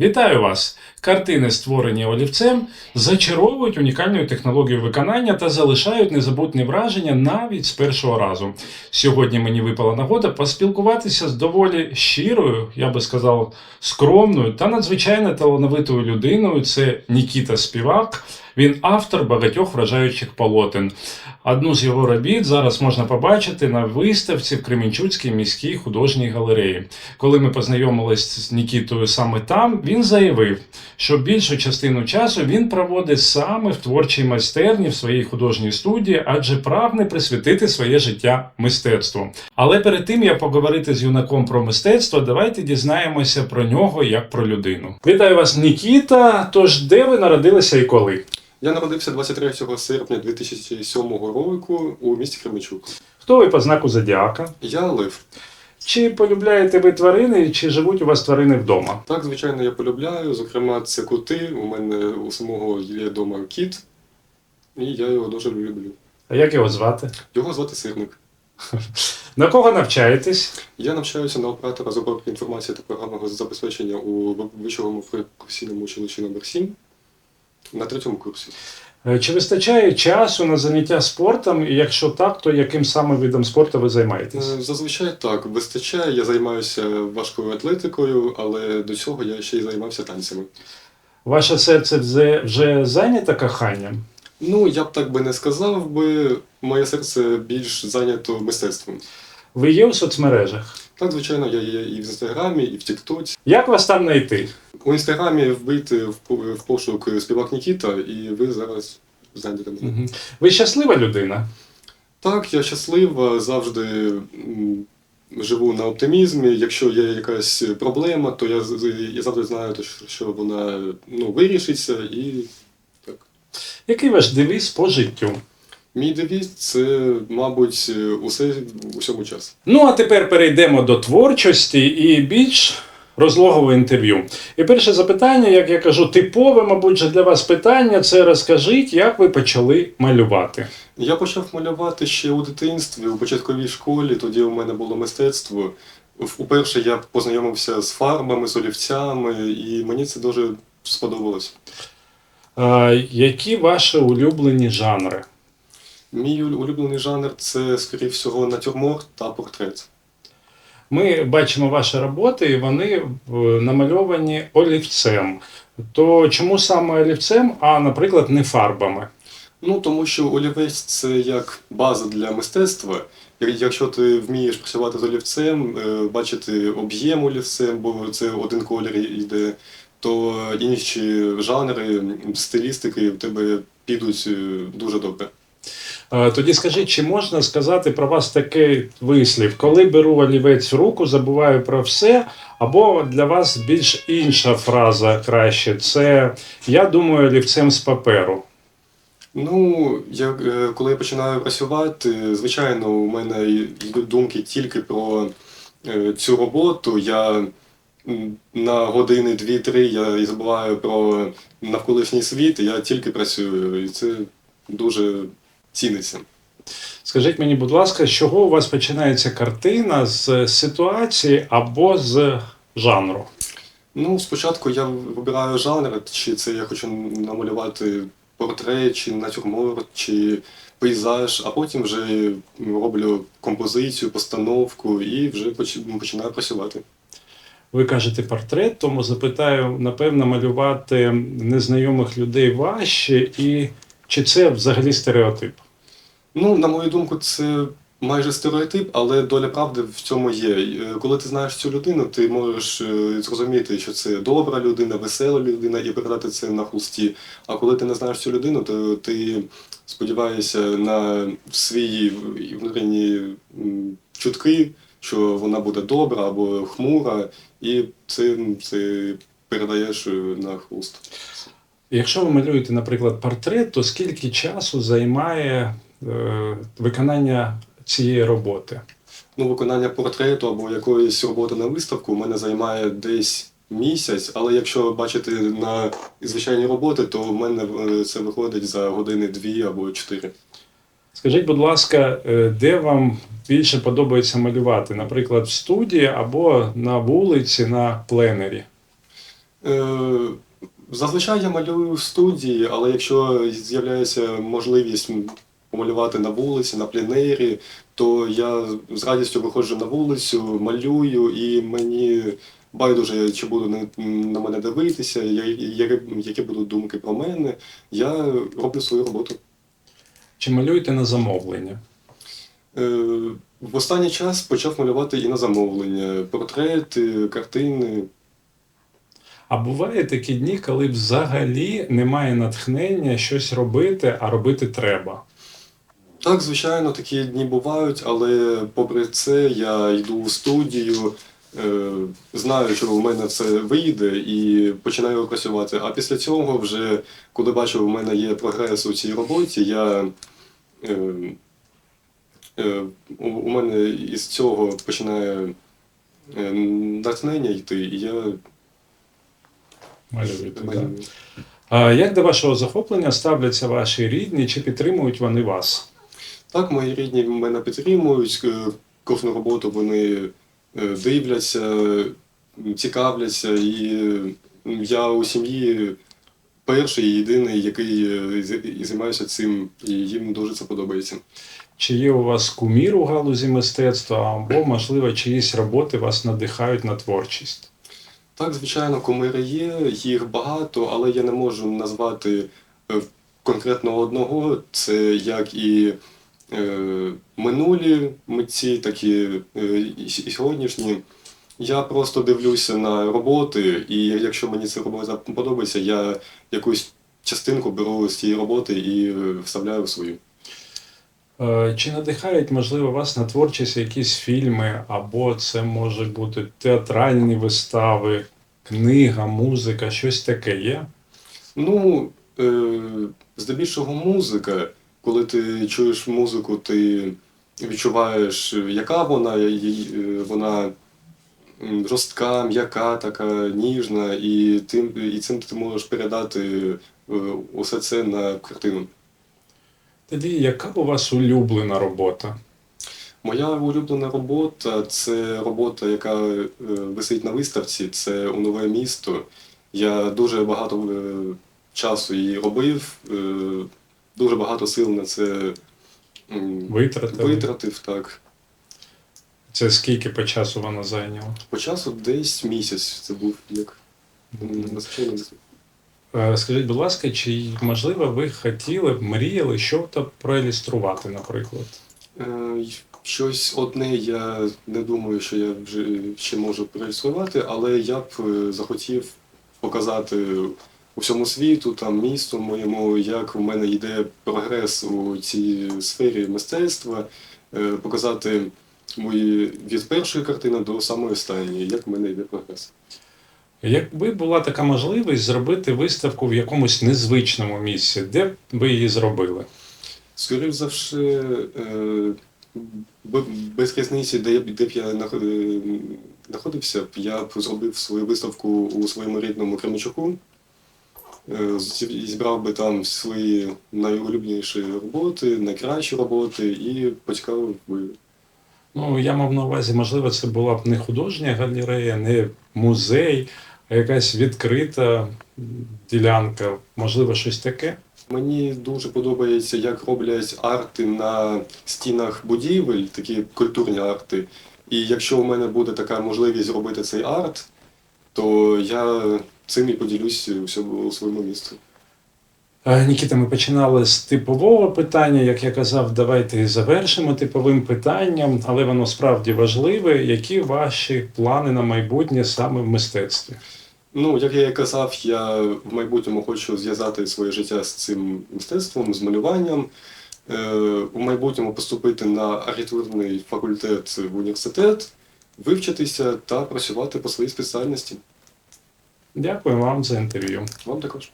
Вітаю вас! Картини, створені олівцем, зачаровують унікальною технологією виконання та залишають незабутні враження навіть з першого разу. Сьогодні мені випала нагода поспілкуватися з доволі щирою, я би сказав, скромною та надзвичайно талановитою людиною. Це Нікіта Співак. Він автор багатьох вражаючих полотен. Одну з його робіт зараз можна побачити на виставці в Кременчуцькій міській художній галереї. Коли ми познайомились з Нікітою саме там, він заявив, що більшу частину часу він проводить саме в творчій майстерні в своїй художній студії, адже прагне присвятити своє життя мистецтву. Але перед тим як поговорити з юнаком про мистецтво, давайте дізнаємося про нього як про людину. Вітаю вас, Нікіта. Тож де ви народилися і коли? Я народився 23 серпня 2007 року у місті Кременчук. Хто ви по знаку зодіака? Я лев. Чи полюбляєте ви тварини, чи живуть у вас тварини вдома? Так, звичайно, я полюбляю. Зокрема, це коти. У мене у самого є вдома кіт, і я його дуже люблю. А як його звати? Його звати Сирник. На кого навчаєтесь? Я навчаюся на оператора з обробки інформації та програмного забезпечення у Вищому професійному училищі номер 7 на третьому курсі. Е, Чи вистачає часу на заняття спортом? І якщо так, то яким саме видом спорту ви займаєтесь? Е, Зазвичай так, вистачає. Я займаюся важкою атлетикою, але до цього я ще й займався танцями. Ваше серце вже, вже зайнято коханням? Ну, я б так би не сказав би, моє серце більш зайнято мистецтвом. Ви є у соцмережах? Так, звичайно, я є і в інстаграмі, і в Тіктоці. Як вас там знайти? У інстаграмі вбийте в, пошук співак Нікіта, і ви зараз знайдете мене. Мгм. Ви щаслива людина? Так, я щаслива, завжди живу на оптимізмі. Якщо є якась проблема, то я, я завжди знаю, що- що вона ну, вирішиться. І так. Який ваш девіз по життю? Мій девіз це, мабуть, усе в усьому час. Ну а тепер перейдемо до творчості і більш розлогового інтерв'ю. І перше запитання, як я кажу, типове, мабуть, для вас питання це розкажіть, як ви почали малювати. Я почав малювати ще у дитинстві, у початковій школі, тоді у мене було мистецтво. Уперше я познайомився з фарбами, з олівцями, і мені це дуже сподобалось. А, які ваші улюблені жанри? Мій улюблений жанр це, скоріше всього, натюрморт та портрет. Ми бачимо ваші роботи, і вони е, намальовані олівцем. То чому саме олівцем, а, наприклад, не фарбами? Ну, тому що олівець це як база для мистецтва. Якщо ти вмієш працювати з олівцем, е, бачити об'єм олівцем, бо це один колір йде, то інші жанри, стилістики в тебе підуть е, дуже добре. Е, Тоді скажіть, чи можна сказати про вас такий вислів? Коли беру олівець в руку, забуваю про все, або для вас більш інша фраза краще це я думаю олівцем з паперу. Ну, я, е, коли я починаю працювати, звичайно, у мене думки тільки про е, цю роботу. Я на години дві-три я забуваю про навколишній світ, я тільки працюю, і це дуже ціниться. Скажіть мені, будь ласка, з чого у вас починається картина з ситуації або з жанру? Ну, спочатку я вибираю жанр, чи це я хочу намалювати портрет, чи натюрморт, чи пейзаж, а потім вже роблю композицію, постановку і вже починаю працювати. Ви кажете портрет, тому запитаю, напевно, малювати незнайомих людей важче, і чи це взагалі стереотип? Ну, на мою думку, це майже стереотип, але доля правди в цьому є. Е, Коли ти знаєш цю людину, ти можеш е, зрозуміти, що це добра людина, весела людина, і передати це на хусті. А коли ти не знаєш цю людину, то ти сподіваєшся на свої внутрішні чутки, що вона буде добра або хмура, і це, це передаєш е, на хуст. Якщо ви малюєте, наприклад, портрет, то скільки часу займає виконання цієї роботи? Ну, виконання портрету або якоїсь роботи на виставку у мене займає десь місяць, але якщо бачити на звичайні роботи, то в мене е, це виходить за години дві або чотири. Скажіть, будь ласка, е, де вам більше подобається малювати? Наприклад, в студії або на вулиці, на пленері? Е, Зазвичай я малюю в студії, але якщо з'являється можливість м, помалювати на вулиці, на пленері, то я з радістю виходжу на вулицю, малюю, і мені байдуже, чи буду на, мене дивитися, які будуть думки про мене. Я роблю свою роботу. Чи малюєте на замовлення? Е, В останній час почав малювати і на замовлення портрети, картини. А буває такі дні, коли взагалі немає натхнення щось робити, а робити треба. Так, звичайно, такі дні бувають, але попри це я йду в студію, е, знаю, що в мене це вийде, і починаю працювати. А після цього, вже коли бачу, у мене є прогрес у цій роботі, я, е, е, у, у мене із цього починає натхнення йти, і я Малюєте, малюю. Як до вашого захоплення ставляться ваші рідні, чи підтримують вони вас? Так, мої рідні мене підтримують, е, кожну роботу вони е, дивляться, цікавляться, і я у сім'ї перший і єдиний, який е, з- і займаюся цим, і їм дуже це подобається. Чи є у вас кумір у галузі мистецтва, або, можливо, чиїсь роботи вас надихають на творчість? Так, звичайно, кумири є, їх багато, але я не можу назвати конкретно одного. Це як і минулі митці, так і, е, і сьогоднішні. Я просто дивлюся на роботи, і якщо мені ця робота подобається, я якусь частинку беру з цієї роботи і е, вставляю в свою. Е, Чи надихають, можливо, вас на творчість якісь фільми, або це можуть бути театральні вистави, книга, музика, щось таке є? Ну, е, здебільшого музика. Коли ти чуєш музику, ти відчуваєш, яка вона, вона жорстка, м'яка, така ніжна, і тим, і цим ти можеш передати е, усе це на картину. Тоді яка у вас улюблена робота? Моя улюблена робота це робота, яка е, висить на виставці, це у нове місто. Я дуже багато е, часу її робив, дуже багато сил на це м, Витратили? витратив. Так. Це скільки по часу вона зайняла? По часу десь місяць це був як. Е, Скажіть, будь ласка, чи можливо ви хотіли б, мріяли щось проілюструвати, наприклад? Е, Щось одне я не думаю, що я вже ще можу проілюструвати, але я б е, захотів показати усьому світу, там місту моєму, як у мене йде прогрес у цій сфері мистецтва, е, показати мої від першої картини до самої останньої, як в мене йде прогрес. Якби була така можливість зробити виставку в якомусь незвичному місці, де б ви її зробили? Скоріше за все, е, без різниці, де, б- де я наход- знаходився, я б зробив свою виставку у своєму рідному Кременчуку, зібрав би там свої найулюбленіші роботи, найкращі роботи і поцікавив би. Ну, я мав на увазі, можливо, це була б не художня галерея, не музей, а якась відкрита ділянка, можливо, щось таке. Мені дуже подобається, як роблять арти на стінах будівель, такі культурні арти. І якщо у мене буде така можливість зробити цей арт, то я цим і поділюсь у своєму місту. Е, Нікіта, ми починали з типового питання. Як я казав, давайте завершимо типовим питанням, але воно справді важливе. Які ваші плани на майбутнє саме в мистецтві? Ну, як я і казав, я в майбутньому хочу зв'язати своє життя з цим мистецтвом, з малюванням. Е, у майбутньому поступити на архітектурний факультет в університет, вивчитися та працювати по своїй спеціальності. Дякую вам за інтерв'ю. Вам також.